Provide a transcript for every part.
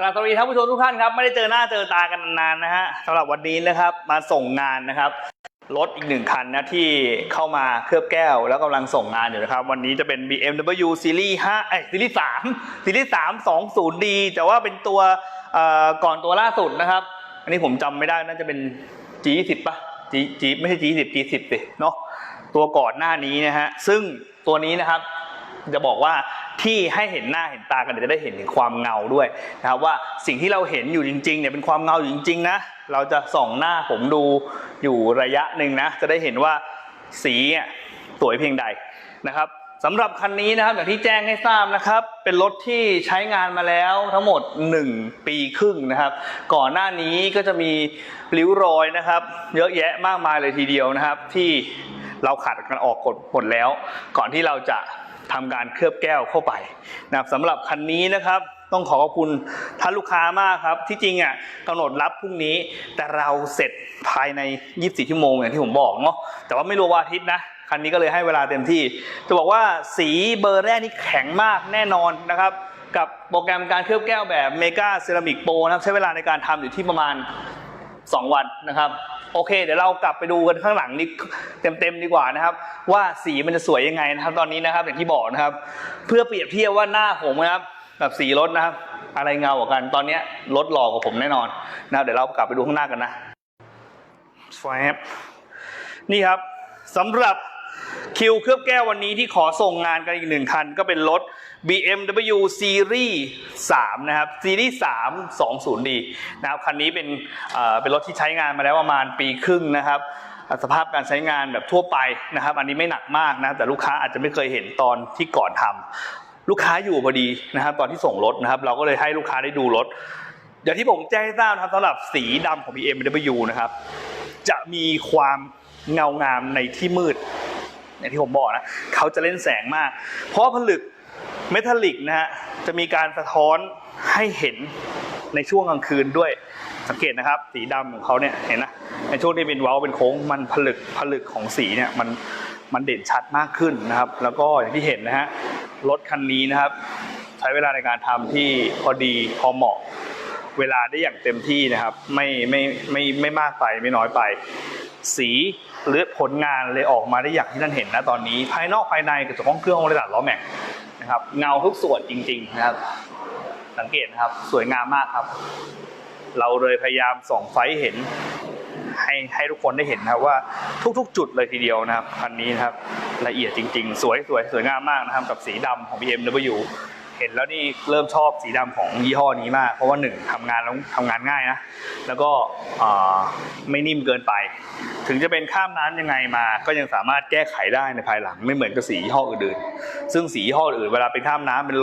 กราบสวัสดีท่านผู้ชมทุกท่านครับไม่ได้เจอหน้าเจอตากันนานนะฮะสำหรับวันนี้นะครับมาส่งงานนะครับรถอีกหนึ่งคันนะที่เข้ามาเคลือบแก้วแล้วกำลังส่งงานอยู่นะครับ วันนี้จะเป็น BMW Series 5เอ้ย Series 3 Series 3 20D แต่ว่าเป็นตัวก่อนตัวล่าสุดนะครับ อันนี้ผมจำไม่ได้น่าจะเป็น G20 ปะ G G ไม่ใช่ G10 G10 สิเนาะตัวก่อนหน้านี้นะฮะซึ่งตัวนี้นะครับจะบอกว่า ที่ให้เห็นหน้าเห็นตากันจะได้เห็นถึงความเงาด้วยนะครับว่าสิ่งที่เราเห็นอยู่จริงๆเนี่ยเป็นความเงาอยู่จริงๆนะเราจะส่องหน้าผมดูอยู่ระยะหนึ่งนะจะได้เห็นว่าสีเนี่ยสวยเพียงใดนะครับสำหรับคันนี้นะครับอย่างที่แจ้งให้ทราบนะครับ เป็นรถที่ใช้งานมาแล้วทั้งหมด 1 ปีครึ่งนะครับ ก่อนหน้านี้ก็จะมีริ้วรอยนะครับ เยอะแยะมากมายเลยทีเดียวนะครับ ที่เราขัดกันออกกดหมดแล้ว ก่อนที่เราจะ ทำการเคลือบแก้วเข้าไปนะครับสำหรับคันนี้นะครับต้องขอขอบคุณท่านลูกค้ามากครับ ที่จริงอะกำหนดรับพรุ่งนี้ แต่เราเสร็จภายใน 24 ชั่วโมงอย่างที่ผมบอกเนาะแต่ว่าไม่รู้ว่าอาทิตย์นะคันนี้ก็เลยให้เวลาเต็มที่ จะบอกว่าสีเบอร์แรกนี่แข็งมากแน่นอนนะครับกับโปรแกรมการเคลือบแก้วแบบเมกาเซรามิกโปรนะครับใช้เวลาในการทำอยู่ที่ประมาณ 2 วันนะครับ โอเค เดี๋ยวเรากลับไปดูกันข้างหลังนี้เต็มๆดีกว่านะครับ ว่าสีมันจะสวยยังไงนะครับ ตอนนี้นะครับอย่างที่บอกนะครับ เพื่อเปรียบเทียบว่าหน้าผมนะครับกับสีรถนะครับ อะไรเงากว่ากัน ตอนนี้รถหล่อกว่าผมแน่นอนนะครับเดี๋ยวเรากลับไปดูข้างหน้ากันนะแฟบนี่ครับสำหรับ คิวเคลือบแก้ววันนี้ที่ขอส่งงานกันอีกหนึ่งคัน ก็เป็นรถ BMW Series 3 นะครับ Series 3 20D นะครับคันนี้เป็นเป็นรถที่ใช้งานมาแล้วประมาณปีครึ่งนะครับสภาพการใช้งานแบบทั่วไปนะครับ อันนี้ไม่หนักมากนะ แต่ลูกค้าอาจจะไม่เคยเห็นตอนที่ก่อนทำลูกค้าอยู่พอดีนะครับ ตอนที่ส่งรถนะครับ เราก็เลยให้ลูกค้าได้ดูรถอย่างที่ผมแจ้งให้ทราบนะครับสำหรับสีดำของ BMW นะครับ จะมีความเงางามในที่มืด อย่างที่ผมบอกนะเขาจะเล่นแสงมาก เพราะผลึกเมทัลลิกนะฮะจะมีการสะท้อนให้เห็นในช่วงกลางคืนด้วยสังเกตนะครับ สีดำของเขาเนี่ยเห็นนะในช่วงที่เป็นเว้าเป็นโค้งมันผลึกผลึกของสีเนี่ยมันมันเด่นชัดมากขึ้นนะครับ แล้วก็อย่างที่เห็นนะฮะรถคันนี้นะครับ ใช้เวลาในการทำที่พอดีพอเหมาะเวลาได้อย่างเต็มที่นะครับ ไม่ไม่ไม่ไม่มากไปไม่น้อยไป สีหรือผลงานเลยออกมาได้อย่างที่ท่านเห็นนะตอนนี้ ภายนอกภายในกระจกห้องเครื่องห้องระดับล้อแม็กนะครับเงาทุกส่วนจริงๆนะครับสังเกตนะครับสวยงามมากครับ เราเลยพยายามส่องไฟเห็นให้ให้ทุกคนได้เห็นนะครับว่าทุกๆ จุดเลยทีเดียวนะครับคันนี้นะครับละเอียดจริง ๆ สวยสวยสวยงามมากนะครับกับสีดำของ BMW เห็นแล้วนี่เริ่มชอบสีดำของยี่ห้อนี้มาก เพราะว่าหนึ่งทำงานแล้วทำงานง่ายนะ แล้วก็ไม่นิ่มเกินไป ถึงจะเป็นข้ามน้ำยังไงมา ก็ยังสามารถแก้ไขได้ในภายหลังไม่เหมือนกับสียี่ห้ออื่นๆ ซึ่งสียี่ห้ออื่นเวลาเป็นข้ามน้ำเป็น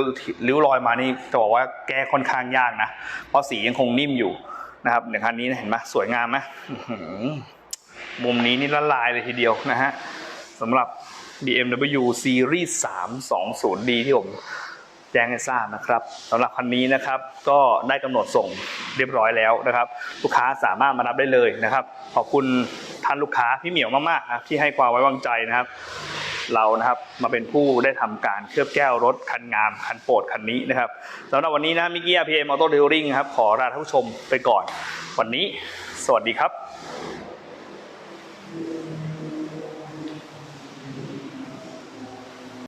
ริ้วรอยมานี่จะบอกว่าแก้ค่อนข้างยากนะ เพราะสียังคงนิ่มอยู่นะครับอย่างคันนี้นะเห็นไหมสวยงามไหมมุมนี้นี่ละลายเลยทีเดียวนะฮะสำหรับ BMW Series 3 20D ที่ผม แจ้งให้ทราบนะครับสำหรับคันนี้นะครับก็ได้กำหนดส่งเรียบร้อยแล้วนะครับ ลูกค้าสามารถมารับได้เลยนะครับ ขอบคุณท่านลูกค้าพี่เหมียวมากๆนะครับที่ให้ความไว้วางใจนะครับ เรานะครับมาเป็นผู้ได้ทำการเคลือบแก้วรถคันงามคันโปรดคันนี้นะครับสำหรับวันนี้นะมิกกี้อาร์พีเอ็มออโต้เดลลิ่งครับขอลาท่านผู้ชมไปก่อน วันนี้ สวัสดีครับ